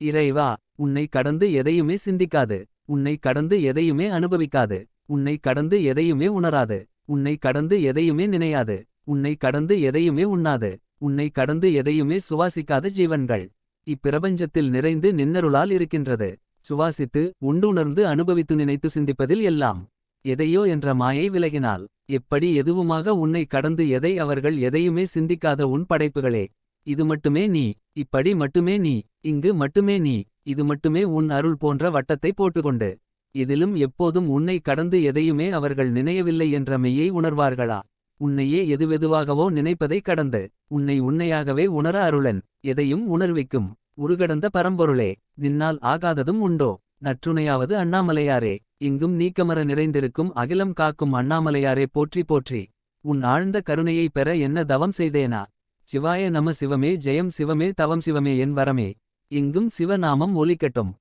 இறைவா உன்னை கடந்து எதையுமே சிந்திக்காது. உன்னை கடந்து எதையுமே அனுபவிக்காது. உன்னை கடந்து எதையுமே உணராது. உன்னை கடந்து எதையுமே நினையாது. உன்னை கடந்து எதையுமே உண்ணாது. உன்னை கடந்து எதையுமே சுவாசிக்காத ஜீவன்கள். இப்பிரபஞ்சத்தில் நிறைந்து நின்னருளால் இருக்கின்றது. சுவாசித்து உண்டுணர்ந்து அனுபவித்து நினைத்து சிந்திப்பதில் எல்லாம். எதையோ என்ற மாயை விலகினால் எப்படி எதுவுமாக உன்னை கடந்து எதை அவர்கள் எதையுமே சிந்திக்காத உன் படைப்புகளே. இது மட்டுமே நீ இப்படி மட்டுமே நீ இங்கு மட்டுமே நீ இது மட்டுமே உன் அருள் போன்ற வட்டத்தை போட்டுக்கொண்டு இதிலும் எப்போதும் உன்னை கடந்து எதையுமே அவர்கள் நினையவில்லை என்ற மெய்யை உணர்வார்களா? உன்னையே எதுவெதுவாகவோ நினைப்பதை கடந்து உன்னை உன்னையாகவே உணர அருளன் எதையும் உணர்விக்கும் உருகடந்த பரம்பொருளே நின்னால் ஆகாததும் உண்டோ? நற்றுணையாவது அண்ணாமலையாரே இங்கும் நீக்கமர நிறைந்திருக்கும் அகிலம் காக்கும் அண்ணாமலையாரே போற்றி போற்றி உன் ஆழ்ந்த கருணையை பெற என்ன தவம் செய்தேனா? சிவாய நம சிவமே ஜெயம் சிவமே தவம் சிவமே என் வரமே. இங்கும் சிவநாமம் ஒலிக்கட்டும்.